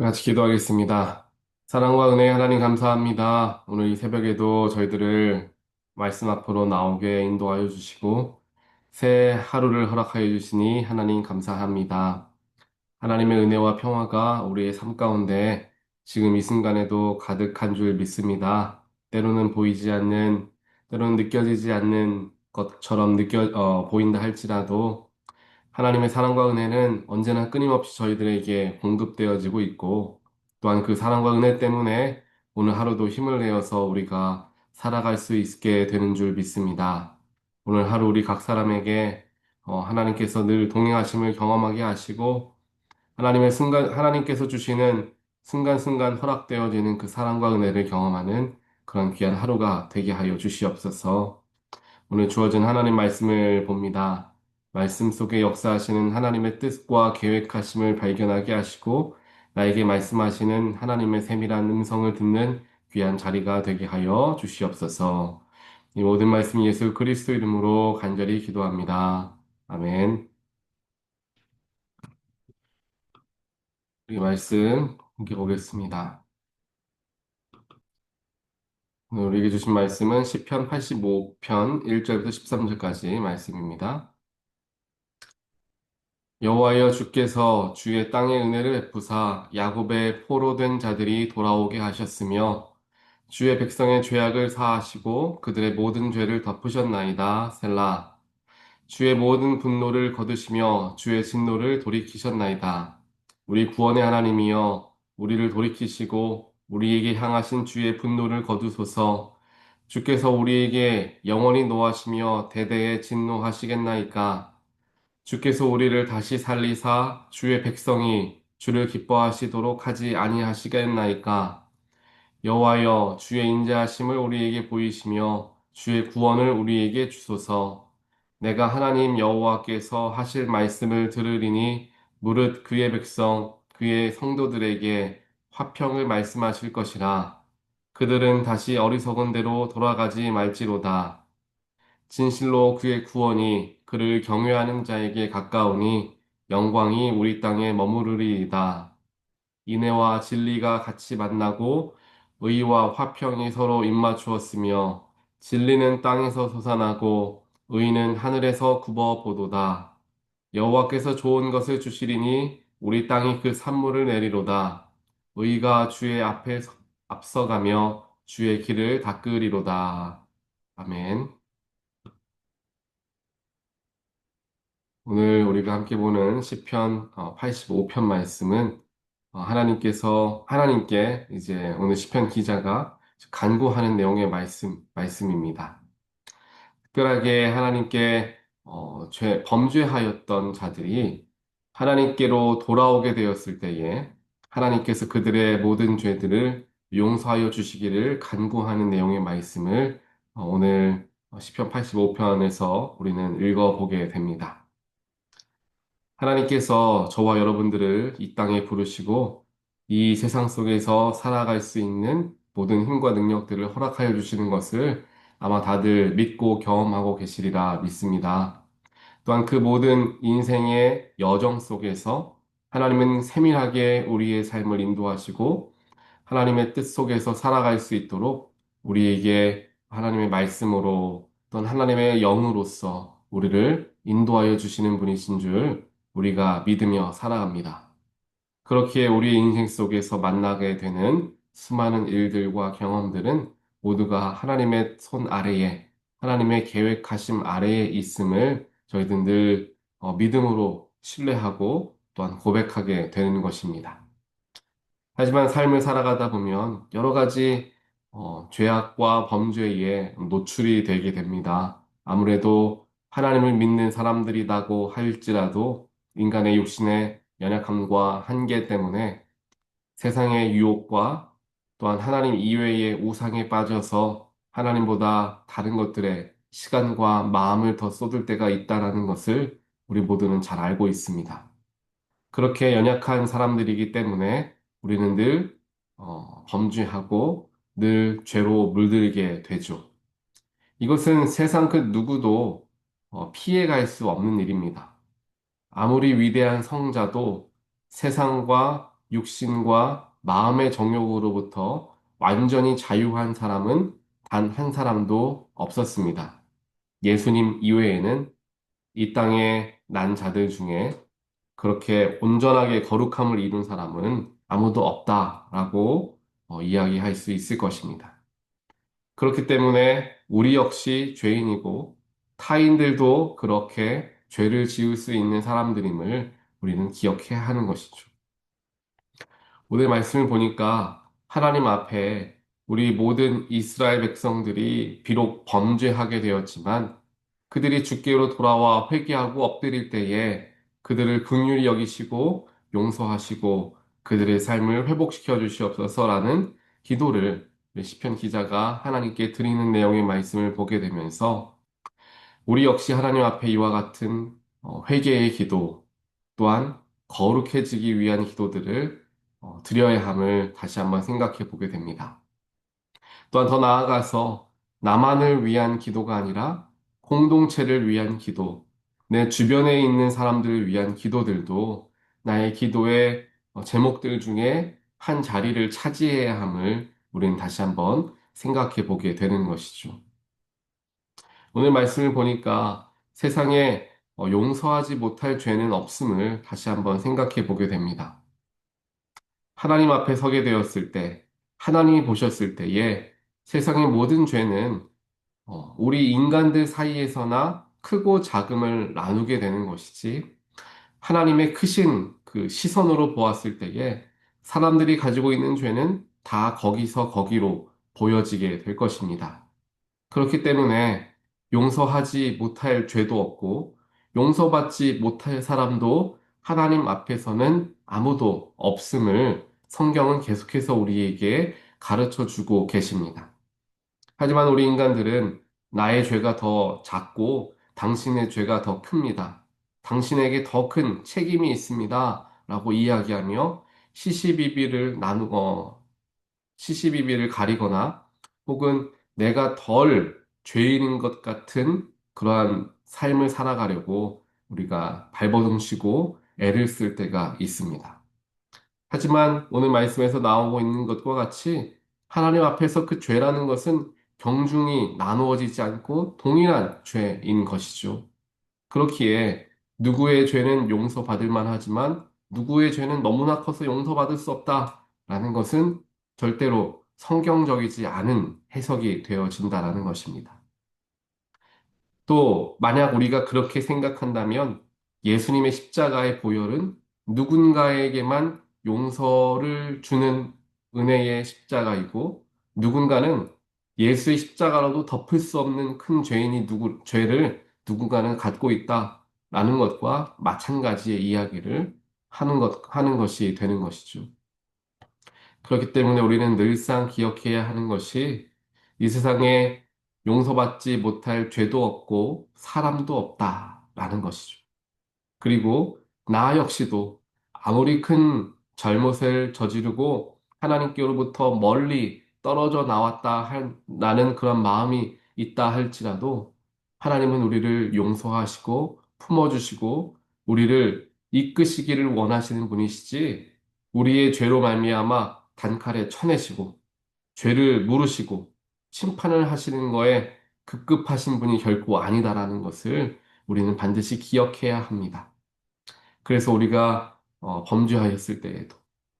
같이 기도하겠습니다. 사랑과 은혜 하나님 감사합니다. 오늘 이 새벽에도 저희들을 말씀 앞으로 나오게 인도하여 주시고 새 하루를 허락하여 주시니 하나님 감사합니다. 하나님의 은혜와 평화가 우리의 삶 가운데 지금 이 순간에도 가득한 줄 믿습니다. 때로는 보이지 않는, 때로는 느껴지지 않는 것처럼 느껴, 어, 보인다 할지라도 하나님의 사랑과 은혜는 언제나 끊임없이 저희들에게 공급되어지고 있고, 또한 그 사랑과 은혜 때문에 오늘 하루도 힘을 내어서 우리가 살아갈 수 있게 되는 줄 믿습니다. 오늘 하루 우리 각 사람에게 어, 하나님께서 늘 동행하심을 경험하게 하시고, 하나님의 순간, 하나님께서 주시는 순간순간 허락되어지는 그 사랑과 은혜를 경험하는 그런 귀한 하루가 되게 하여 주시옵소서. 오늘 주어진 하나님 말씀을 봅니다. 말씀 속에 역사하시는 하나님의 뜻과 계획하심을 발견하게 하시고 나에게 말씀하시는 하나님의 세밀한 음성을 듣는 귀한 자리가 되게 하여 주시옵소서. 이 모든 말씀 예수 그리스도 이름으로 간절히 기도합니다. 아멘. 우리 말씀 함께 보겠습니다. 오늘 우리에게 주신 말씀은 시편 85편 1절부터 13절까지 말씀입니다. 여호와여 주께서 주의 땅에 은혜를 베푸사 야곱의 포로 된 자들이 돌아오게 하셨으며 주의 백성의 죄악을 사하시고 그들의 모든 죄를 덮으셨나이다. 셀라. 주의 모든 분노를 거두시며 주의 진노를 돌이키셨나이다. 우리 구원의 하나님이여 우리를 돌이키시고 우리에게 향하신 주의 분노를 거두소서. 주께서 우리에게 영원히 노하시며 대대에 진노하시겠나이까. 주께서 우리를 다시 살리사 주의 백성이 주를 기뻐하시도록 하지 아니하시겠나이까? 여호와여 주의 인자하심을 우리에게 보이시며 주의 구원을 우리에게 주소서. 내가 하나님 여호와께서 하실 말씀을 들으리니 무릇 그의 백성 그의 성도들에게 화평을 말씀하실 것이라. 그들은 다시 어리석은 대로 돌아가지 말지로다. 진실로 그의 구원이 그를 경외하는 자에게 가까우니 영광이 우리 땅에 머무르리이다. 인애와 진리가 같이 만나고 의와 화평이 서로 입맞추었으며 진리는 땅에서 솟아나고 의는 하늘에서 굽어 보도다. 여호와께서 좋은 것을 주시리니 우리 땅이 그 산물을 내리로다. 의가 주의 앞에 앞서가며 주의 길을 닦으리로다. 아멘. 오늘 우리가 함께 보는 시편 85편 말씀은 어, 하나님께서 하나님께 이제 오늘 시편 기자가 간구하는 내용의 말씀 말씀입니다. 특별하게 하나님께 어, 죄 범죄하였던 자들이 하나님께로 돌아오게 되었을 때에 하나님께서 그들의 모든 죄들을 용서하여 주시기를 간구하는 내용의 말씀을 어, 오늘 시편 85편에서 우리는 읽어보게 됩니다. 하나님께서 저와 여러분들을 이 땅에 부르시고 이 세상 속에서 살아갈 수 있는 모든 힘과 능력들을 허락하여 주시는 것을 아마 다들 믿고 경험하고 계시리라 믿습니다. 또한 그 모든 인생의 여정 속에서 하나님은 세밀하게 우리의 삶을 인도하시고 하나님의 뜻 속에서 살아갈 수 있도록 우리에게 하나님의 말씀으로 또는 하나님의 영으로서 우리를 인도하여 주시는 분이신 줄 우리가 믿으며 살아갑니다. 그렇게 우리의 인생 속에서 만나게 되는 수많은 일들과 경험들은 모두가 하나님의 손 아래에, 하나님의 계획하심 아래에 있음을 저희들 늘 어, 믿음으로 신뢰하고 또한 고백하게 되는 것입니다. 하지만 삶을 살아가다 보면 여러 가지 어, 죄악과 범죄에 노출이 되게 됩니다. 아무래도 하나님을 믿는 사람들이라고 할지라도 인간의 육신의 연약함과 한계 때문에 세상의 유혹과 또한 하나님 이외의 우상에 빠져서 하나님보다 다른 것들에 시간과 마음을 더 쏟을 때가 있다라는 것을 우리 모두는 잘 알고 있습니다. 그렇게 연약한 사람들이기 때문에 우리는 늘 어, 범죄하고 늘 죄로 물들게 되죠. 이것은 세상 그 누구도 어, 피해갈 수 없는 일입니다. 아무리 위대한 성자도 세상과 육신과 마음의 정욕으로부터 완전히 자유한 사람은 단 한 사람도 없었습니다. 예수님 이외에는 이 땅에 난 자들 중에 그렇게 온전하게 거룩함을 이룬 사람은 아무도 없다라고 어, 이야기할 수 있을 것입니다. 그렇기 때문에 우리 역시 죄인이고 타인들도 그렇게 죄를 지을 수 있는 사람들임을 우리는 기억해야 하는 것이죠. 오늘 말씀을 보니까 하나님 앞에 우리 모든 이스라엘 백성들이 비록 범죄하게 되었지만 그들이 주께로 돌아와 회개하고 엎드릴 때에 그들을 긍휼히 여기시고 용서하시고 그들의 삶을 회복시켜 주시옵소서라는 기도를 시편 기자가 하나님께 드리는 내용의 말씀을 보게 되면서 우리 역시 하나님 앞에 이와 같은 어, 회개의 기도 또한 거룩해지기 위한 기도들을 어, 드려야 함을 다시 한번 생각해 보게 됩니다. 또한 더 나아가서 나만을 위한 기도가 아니라 공동체를 위한 기도, 내 주변에 있는 사람들을 위한 기도들도 나의 기도의 어, 제목들 중에 한 자리를 차지해야 함을 우리는 다시 한번 생각해 보게 되는 것이죠. 오늘 말씀을 보니까 세상에 어, 용서하지 못할 죄는 없음을 다시 한번 생각해 보게 됩니다. 하나님 앞에 서게 되었을 때, 하나님이 보셨을 때에 세상의 모든 죄는 어, 우리 인간들 사이에서나 크고 작음을 나누게 되는 것이지, 하나님의 크신 그 시선으로 보았을 때에 사람들이 가지고 있는 죄는 다 거기서 거기로 보여지게 될 것입니다. 그렇기 때문에 용서하지 못할 죄도 없고 용서받지 못할 사람도 하나님 앞에서는 아무도 없음을 성경은 계속해서 우리에게 가르쳐 주고 계십니다. 하지만 우리 인간들은 나의 죄가 더 작고 당신의 죄가 더 큽니다. 당신에게 더 큰 책임이 있습니다. 라고 이야기하며 시시비비를 나누어 시시비비를 가리거나 혹은 내가 덜 죄인인 것 같은 그러한 삶을 살아가려고 우리가 발버둥치고 애를 쓸 때가 있습니다. 하지만 오늘 말씀에서 나오고 있는 것과 같이 하나님 앞에서 그 죄라는 것은 경중이 나누어지지 않고 동일한 죄인 것이죠. 그렇기에 누구의 죄는 용서받을 만하지만 누구의 죄는 너무나 커서 용서받을 수 없다라는 것은 절대로 성경적이지 않은 해석이 되어진다라는 것입니다. 또 만약 우리가 그렇게 생각한다면 예수님의 십자가의 보혈은 누군가에게만 용서를 주는 은혜의 십자가이고 누군가는 예수의 십자가로도 덮을 수 없는 큰 죄인이 누구, 죄를 누군가는 갖고 있다라는 것과 마찬가지의 이야기를 하는 것, 하는 것이 되는 것이죠. 그렇기 때문에 우리는 늘상 기억해야 하는 것이 이 세상에 용서받지 못할 죄도 없고 사람도 없다라는 것이죠. 그리고 나 역시도 아무리 큰 잘못을 저지르고 하나님께로부터 멀리 떨어져 나왔다 할, 나는 그런 마음이 있다 할지라도 하나님은 우리를 용서하시고 품어주시고 우리를 이끄시기를 원하시는 분이시지 우리의 죄로 말미암아 단칼에 쳐내시고 죄를 물으시고 심판을 하시는 거에 급급하신 분이 결코 아니다라는 것을 우리는 반드시 기억해야 합니다. 그래서 우리가 어, 범죄하였을 때에도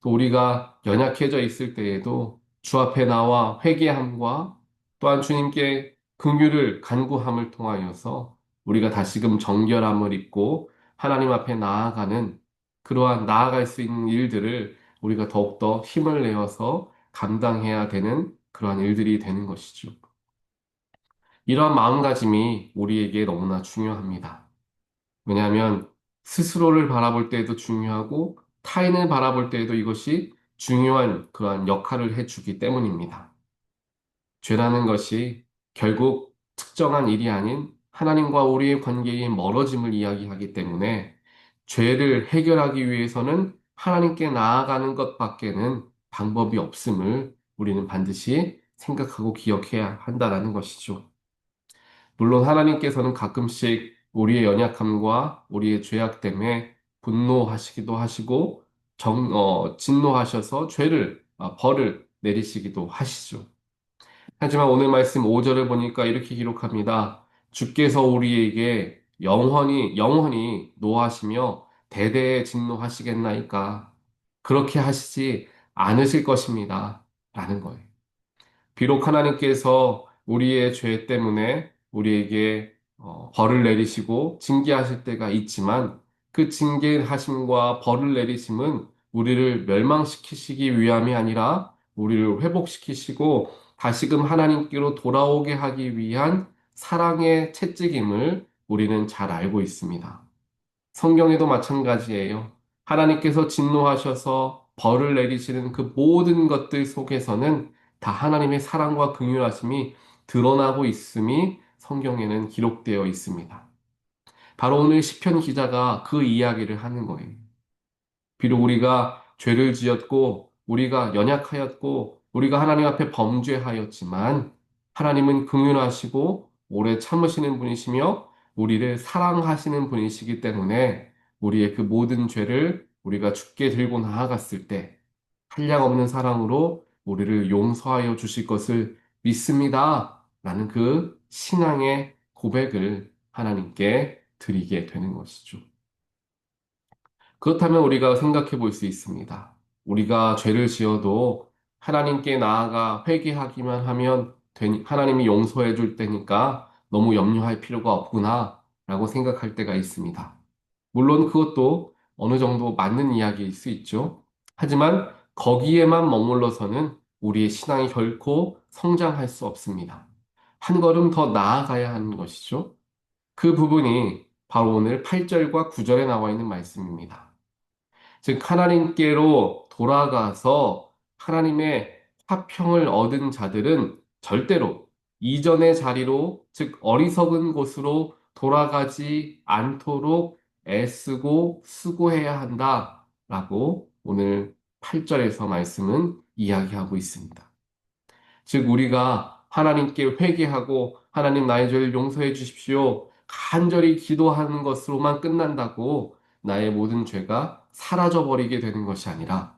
또 우리가 연약해져 있을 때에도 주 앞에 나와 회개함과 또한 주님께 긍휼을 간구함을 통하여서 우리가 다시금 정결함을 입고 하나님 앞에 나아가는 그러한 나아갈 수 있는 일들을 우리가 더욱더 힘을 내어서 감당해야 되는 그러한 일들이 되는 것이죠. 이러한 마음가짐이 우리에게 너무나 중요합니다. 왜냐하면 스스로를 바라볼 때에도 중요하고 타인을 바라볼 때에도 이것이 중요한 그러한 역할을 해주기 때문입니다. 죄라는 것이 결국 특정한 일이 아닌 하나님과 우리의 관계의 멀어짐을 이야기하기 때문에 죄를 해결하기 위해서는 하나님께 나아가는 것밖에는 방법이 없음을 우리는 반드시 생각하고 기억해야 한다라는 것이죠. 물론 하나님께서는 가끔씩 우리의 연약함과 우리의 죄악 때문에 분노하시기도 하시고 정, 어, 진노하셔서 죄를, 아, 벌을 내리시기도 하시죠. 하지만 오늘 말씀 5절을 보니까 이렇게 기록합니다. 주께서 우리에게 영원히, 영원히 노하시며 대대에 진노하시겠나이까. 그렇게 하시지 않으실 것입니다. 라는 거예요. 비록 하나님께서 우리의 죄 때문에 우리에게 어, 벌을 내리시고 징계하실 때가 있지만 그 징계하심과 벌을 내리심은 우리를 멸망시키시기 위함이 아니라 우리를 회복시키시고 다시금 하나님께로 돌아오게 하기 위한 사랑의 채찍임을 우리는 잘 알고 있습니다. 성경에도 마찬가지예요. 하나님께서 진노하셔서 벌을 내리시는 그 모든 것들 속에서는 다 하나님의 사랑과 긍휼하심이 드러나고 있음이 성경에는 기록되어 있습니다. 바로 오늘 시편 기자가 그 이야기를 하는 거예요. 비록 우리가 죄를 지었고 우리가 연약하였고 우리가 하나님 앞에 범죄하였지만 하나님은 긍휼하시고 오래 참으시는 분이시며 우리를 사랑하시는 분이시기 때문에 우리의 그 모든 죄를 우리가 죽게 들고 나아갔을 때 한량 없는 사랑으로 우리를 용서하여 주실 것을 믿습니다. 라는 그 신앙의 고백을 하나님께 드리게 되는 것이죠. 그렇다면 우리가 생각해 볼 수 있습니다. 우리가 죄를 지어도 하나님께 나아가 회개하기만 하면 하나님이 용서해 줄 때니까 너무 염려할 필요가 없구나 라고 생각할 때가 있습니다. 물론 그것도 어느 정도 맞는 이야기일 수 있죠. 하지만 거기에만 머물러서는 우리의 신앙이 결코 성장할 수 없습니다. 한 걸음 더 나아가야 하는 것이죠. 그 부분이 바로 오늘 8절과 9절에 나와 있는 말씀입니다. 즉, 하나님께로 돌아가서 하나님의 화평을 얻은 자들은 절대로 이전의 자리로, 즉, 어리석은 곳으로 돌아가지 않도록 애쓰고 수고해야 한다라고 오늘 8절에서 말씀은 이야기하고 있습니다. 즉, 우리가 하나님께 회개하고 하나님 나의 죄를 용서해 주십시오. 간절히 기도하는 것으로만 끝난다고 나의 모든 죄가 사라져 버리게 되는 것이 아니라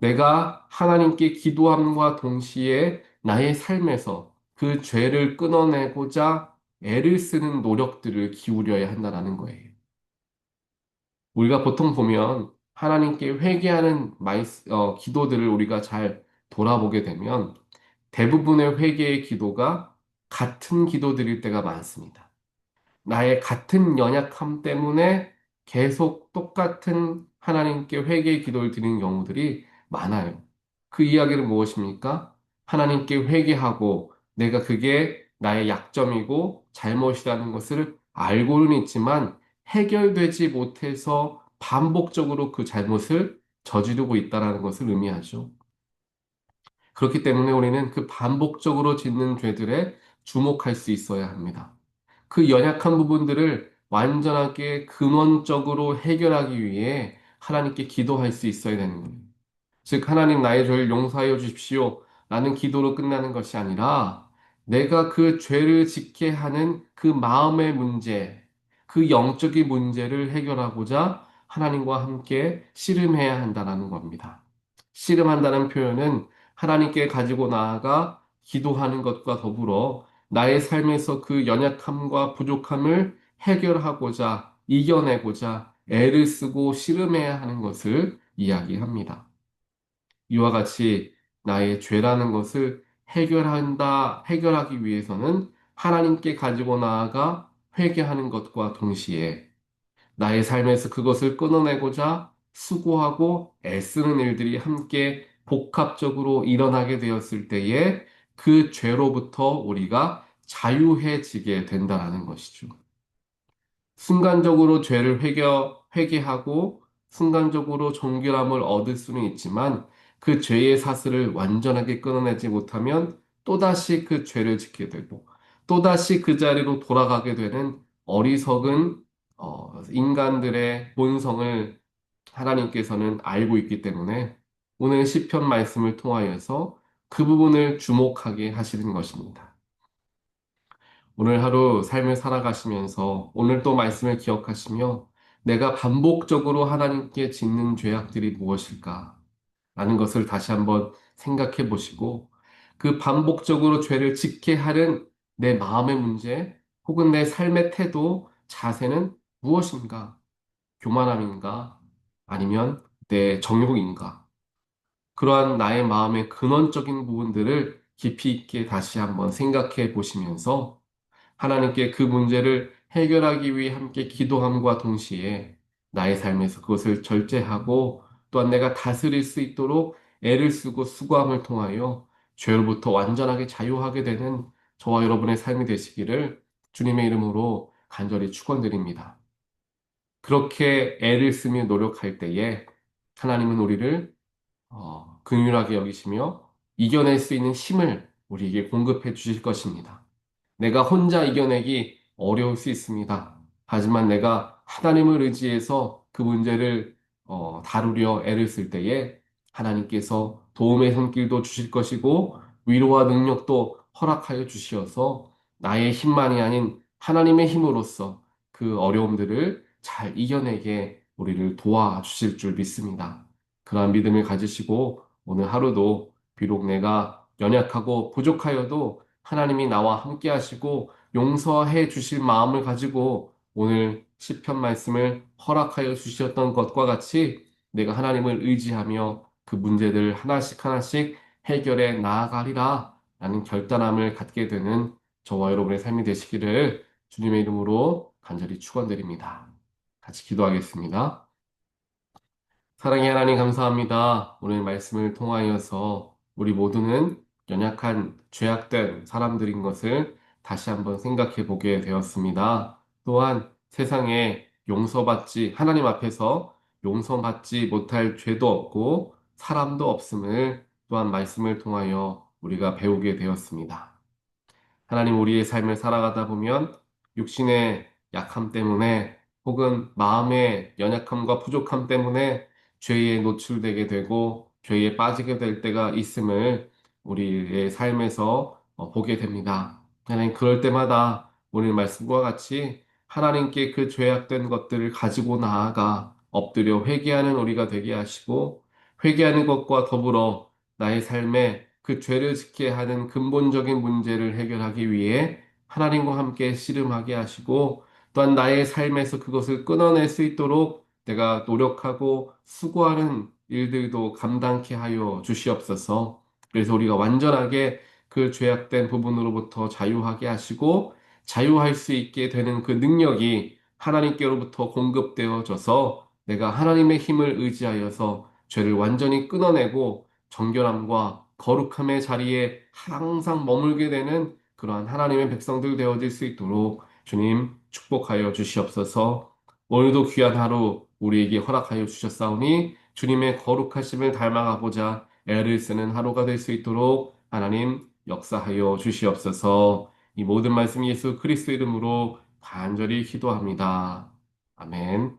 내가 하나님께 기도함과 동시에 나의 삶에서 그 죄를 끊어내고자 애를 쓰는 노력들을 기울여야 한다는 거예요. 우리가 보통 보면 하나님께 회개하는 마이, 어, 기도들을 우리가 잘 돌아보게 되면 대부분의 회개의 기도가 같은 기도들일 때가 많습니다. 나의 같은 연약함 때문에 계속 똑같은 하나님께 회개의 기도를 드리는 경우들이 많아요. 그 이야기는 무엇입니까? 하나님께 회개하고 내가 그게 나의 약점이고 잘못이라는 것을 알고는 있지만 해결되지 못해서 반복적으로 그 잘못을 저지르고 있다는 것을 의미하죠. 그렇기 때문에 우리는 그 반복적으로 짓는 죄들에 주목할 수 있어야 합니다. 그 연약한 부분들을 완전하게 근원적으로 해결하기 위해 하나님께 기도할 수 있어야 되는 거예요. 즉, 하나님 나의 죄를 용서하여 주십시오. 라는 기도로 끝나는 것이 아니라 내가 그 죄를 짓게 하는 그 마음의 문제, 그 영적인 문제를 해결하고자 하나님과 함께 씨름해야 한다는 겁니다. 씨름한다는 표현은 하나님께 가지고 나아가 기도하는 것과 더불어 나의 삶에서 그 연약함과 부족함을 해결하고자 이겨내고자 애를 쓰고 씨름해야 하는 것을 이야기합니다. 이와 같이 나의 죄라는 것을 해결한다, 해결하기 위해서는 하나님께 가지고 나아가 회개하는 것과 동시에 나의 삶에서 그것을 끊어내고자 수고하고 애쓰는 일들이 함께 복합적으로 일어나게 되었을 때에 그 죄로부터 우리가 자유해지게 된다는 것이죠. 순간적으로 죄를 회개, 회개하고 순간적으로 정결함을 얻을 수는 있지만 그 죄의 사슬을 완전하게 끊어내지 못하면 또다시 그 죄를 짓게 되고 또다시 그 자리로 돌아가게 되는 어리석은 어, 인간들의 본성을 하나님께서는 알고 있기 때문에 오늘 시편 말씀을 통하여서 그 부분을 주목하게 하시는 것입니다. 오늘 하루 삶을 살아가시면서 오늘 또 말씀을 기억하시며 내가 반복적으로 하나님께 짓는 죄악들이 무엇일까? 라는 것을 다시 한번 생각해 보시고 그 반복적으로 죄를 짓게 하는 내 마음의 문제 혹은 내 삶의 태도, 자세는 무엇인가? 교만함인가? 아니면 내 정욕인가? 그러한 나의 마음의 근원적인 부분들을 깊이 있게 다시 한번 생각해 보시면서 하나님께 그 문제를 해결하기 위해 함께 기도함과 동시에 나의 삶에서 그것을 절제하고 또한 내가 다스릴 수 있도록 애를 쓰고 수고함을 통하여 죄로부터 완전하게 자유하게 되는 저와 여러분의 삶이 되시기를 주님의 이름으로 간절히 축원드립니다. 그렇게 애를 쓰며 노력할 때에 하나님은 우리를 어, 긍휼하게 여기시며 이겨낼 수 있는 힘을 우리에게 공급해 주실 것입니다. 내가 혼자 이겨내기 어려울 수 있습니다. 하지만 내가 하나님을 의지해서 그 문제를 어, 다루려 애를 쓸 때에 하나님께서 도움의 손길도 주실 것이고 위로와 능력도 허락하여 주시어서 나의 힘만이 아닌 하나님의 힘으로써 그 어려움들을 잘 이겨내게 우리를 도와주실 줄 믿습니다. 그러한 믿음을 가지시고 오늘 하루도 비록 내가 연약하고 부족하여도 하나님이 나와 함께 하시고 용서해 주실 마음을 가지고 오늘 시편 말씀을 허락하여 주셨던 것과 같이 내가 하나님을 의지하며 그 문제들 하나씩 하나씩 해결해 나아가리라 라는 결단함을 갖게 되는 저와 여러분의 삶이 되시기를 주님의 이름으로 간절히 축원드립니다. 같이 기도하겠습니다. 사랑의 하나님 감사합니다. 오늘 말씀을 통하여서 우리 모두는 연약한 죄악된 사람들인 것을 다시 한번 생각해 보게 되었습니다. 또한 세상에 용서받지, 하나님 앞에서 용서받지 못할 죄도 없고 사람도 없음을 또한 말씀을 통하여 우리가 배우게 되었습니다. 하나님 우리의 삶을 살아가다 보면 육신의 약함 때문에 혹은 마음의 연약함과 부족함 때문에 죄에 노출되게 되고 죄에 빠지게 될 때가 있음을 우리의 삶에서 어, 보게 됩니다. 하나님 그럴 때마다 오늘 말씀과 같이 하나님께 그 죄악된 것들을 가지고 나아가 엎드려 회개하는 우리가 되게 하시고 회개하는 것과 더불어 나의 삶에 그 죄를 짓게 하는 근본적인 문제를 해결하기 위해 하나님과 함께 씨름하게 하시고 또한 나의 삶에서 그것을 끊어낼 수 있도록 내가 노력하고 수고하는 일들도 감당케 하여 주시옵소서. 그래서 우리가 완전하게 그 죄악된 부분으로부터 자유하게 하시고 자유할 수 있게 되는 그 능력이 하나님께로부터 공급되어져서 내가 하나님의 힘을 의지하여서 죄를 완전히 끊어내고 정결함과 거룩함의 자리에 항상 머물게 되는 그러한 하나님의 백성들 되어질 수 있도록 주님 축복하여 주시옵소서. 오늘도 귀한 하루 우리에게 허락하여 주셨사오니 주님의 거룩하심을 닮아가고자 애를 쓰는 하루가 될 수 있도록 하나님 역사하여 주시옵소서. 이 모든 말씀 예수 그리스도 이름으로 간절히 기도합니다. 아멘.